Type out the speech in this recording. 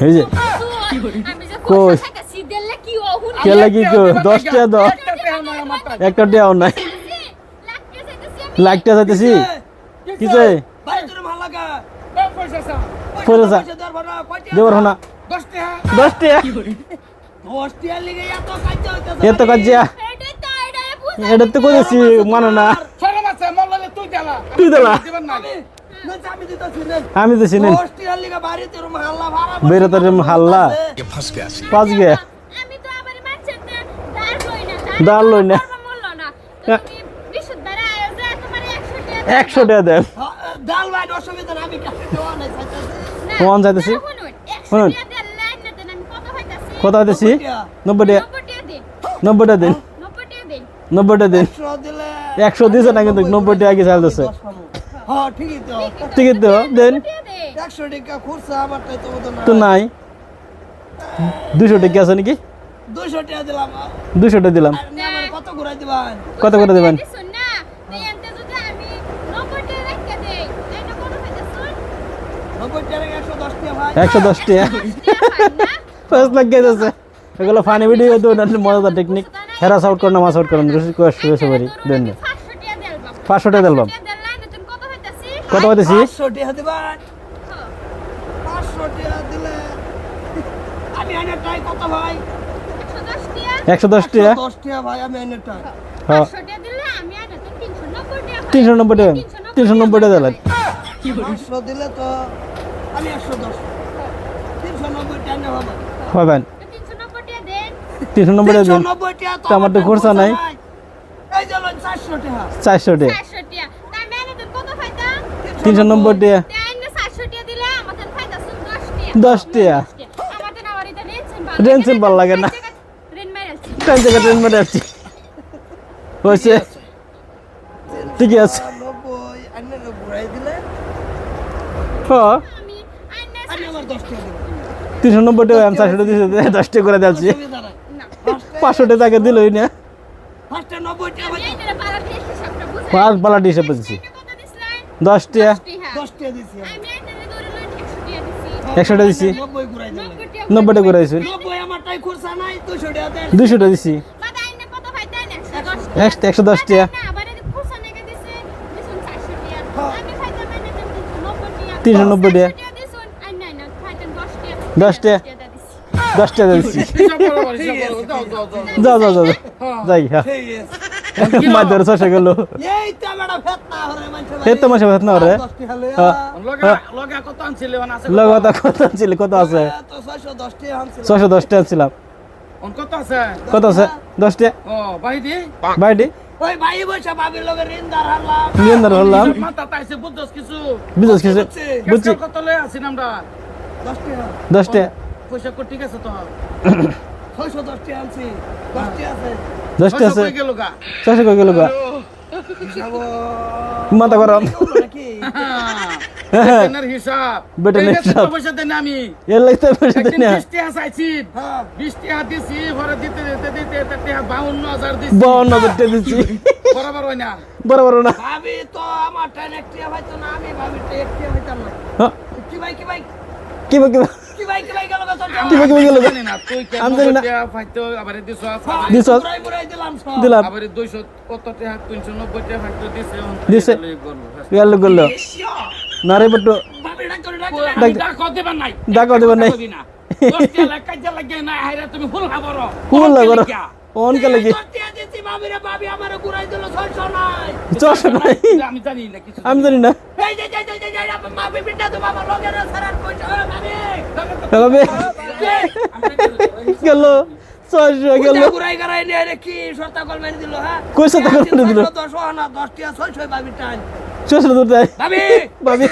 এই যে আমি যে কই? কই খাইতাছি দেলে কি ও হুন কে লাগি কো দশ টাকা দাও একটা টেহা নাই আমার টাকা। একটা টাকাও নাই লাগতে চাইতাছি আমি লাখটা যাইতেছি কিছে ভাই তোর ভালো লাগা এ পয়সা চা। পয়সা চা। পয়সা দেওয়ার ভাড়া কয়টা দেবর না দশ টেহা। দশ টাকা দশ টিয়ার লিগে এত কাজ হইতেছে এত কাজিয়া এটাই তো এটাই বুঝ এটা তো কইছি মানে না তুই দেলা। আমি তো চিনি তোর হাল্লা ভাড়া বেরো তোর হাল্লা। পাঁচ গে। দাঁড় লই না দাঁড় লই না। মূল্য না। তো তুমি বিশুদ্ধরা আয়োজে তোমার 100 টাকা একশো টাকা দেন। ডাল ভাই অসুবিধা না আমি কাছে দেওয়া নাই চাইতেছি না, কোন যাইতেছি? শুনুন, 100 শুনুন। টাকা দিয়ে লাইন না দেন, আমি কত পাইতাছি? কত হইতেছি নব্বই টাকা। 90 টাকা। দিন, নব্বই দিন। 90 টাকা দিন। নব্বই টাকা দিন। একশো দিছে না কিন্তু নব্বই টাকা কি ঠিক আছে তো। দেন 90 টাকা দিন। একশো টাকা খুরসা আমার তাই তো নাই। দুশো টাকা আছে নাকি? দুশো টাকা দিলাম কত করে দেবেন? দিছুন না, তো এনতে যদি আমি 90 টাকা রেখে দেই, তাইলে কত পাইতাছুন? নব্বই টাকা একশো দশ টাকা। গেছে। এগুলো ফানি ভিডিও মজাদার টেকনিক হেরাস আউট করে না মাস আউট করেন করে শুয়ে পারি দেন ধরুন আমি 500 টাকা দেলবাম। পাঁচশো টাকা দিলাম। 500 টাকা দেন লাইনে তুমি কত পাইতাছি? কত পাইতেছি পাঁচশো টাকা দিবেন। পাঁচশো টাকা দিলে। আমি এনে টাই কত ভাই। 110 টাকা? একশো দশ টাকা ভাই আমি এনে টাই 500 টাকা দিলে আমি আর 390 টাকা পাই। তিনশো নব্বই টাকা তিনশো নব্বই টাকা দিলেন হবেন 390 টাকা দেন। তিনশো নব্বই টাকা দিন তো আমার তো খরচা নাই। চারশো টাকা চারশো টাকা 400 টাকা। তার মানে তুমি কত পাইতাম? তিনশো নব্বই টাকা 400 টাকা দিলে আমাদের পাইতাছুন 10 টাকা। দশ টাকা। 10 টাকা। আমাদের আবার এটা রেনছেন ভালো লাগে না। রেন মাইরাছি। ট্রেন থেকে ট্রেন মেরে আসছি হয়েছে ঠিকই আছে টাকা দেবো তিনশো নব্বই টাকা আমি চারশো টাকা দিয়েছি দশ করে দিচ্ছি। পাঁচশো টাকা দিলই না ফার্স্টে নব্বই টাকা আমি ভাই আইনে পাড়া দিয়ে হিসাবটা বুঝাই। পাঁচ বালাটি হিসেবে দিছিলেন? দশ টাকা 10 টাকা। দশ টাকা দিছি 100 টাকা দিছি। একশো টাকা দিছি ঘুরাই দিলে 90 টাকা। নব্বই নাই দুশো দেন দুশো টাকা দিছি বাবা আইনে কত পাইতেন? 110 টাকা। একশো একশো দশ টাকা না, আবার এই খুরসা নেগে দিছে, দিছুন 400 টাকা। আমি খাইতাম আইনে দেন 390 টাকা। 390 টাকা। 400 দিছুন, আইনে আইনে খাইতেন 10 টাকা। 10 টাকা। দিছি। দিচ্ছি হিসাব বরাবর, হিসাব বরাবর। যাও, যাও, যাও। যাও যাও যাও যাও। যাই হ্যাঁ ছশো গেল এই তো বেটা ফেতনা হরে মানুষ এই তো মাসে ভাত না রে দশ টাকা হ্যাঁ। লগা- লগা কত আনছিলে? ওখানে আছে কত? লগতা কত ছিল কত আছে তো ছয়শো দশ টাকা আনছিল ছশো দশ টাকা ছিলাম ওখানে কত আছে? কত আছে দশ টাকা ও, বাহিরে? বাইটি ওই ভাই বসে ভাবির লগে ঋণ ধার হারলাম নিয়ন্ত্রণ হলাম মাথা তাইছে, বুঝছস কিছু? বুঝছিস কিছু বুঝছি। কত লয়ে আছি আমরা? দশ টাকা দশ টাকা পয়সা কো ঠিক আছে তো? ছয়শো দশ আনছি। দশ আছে। দশ আছে। গেল গা? ছশো কই গেল গা? মাথা গরম? হ্যাঁ। হ্যাঁ। বরাবর হয় না। ভাবি তো আমার টাইম এক টাকা হয়তো না আমি ভাবি এক টাকা হইতাম না। হ্যাঁ, কি ভাই কি ভাই? কি ভাই কি ভাই? গেল গা তোর কি বা কি বা গেল গা? জানি না, তুই কেন আমি জানি না। আবার এই দিছো, দিছ। বুড়াই বুড়াই দিলাম আবার 200 কত টাকা, 390 টাকা পাইতো দিছে, দিছে। গেল গেল। না রে ডাক দিবার নাই। ফুল খাবরো। ফুল অন অন কে লাগি ভাবি রে ভাবি আমার ঘুরাই দিল ছয়শো নাই ছশো নাই আমি জানি না কিছু আমি জানি না এই যে যে যে যে তো বাবা ও তবে গেল ছয়শো গেল ঘুরাই গারাই নিয়ে রে কি শর্তা কল মেরে দিল হ্যাঁ কই শর্তা কল মেরে দিল? দশ না দশ টাকা ছয়শো ভাবি টাইম ছয়শো দুটাই ভাবি ভাবি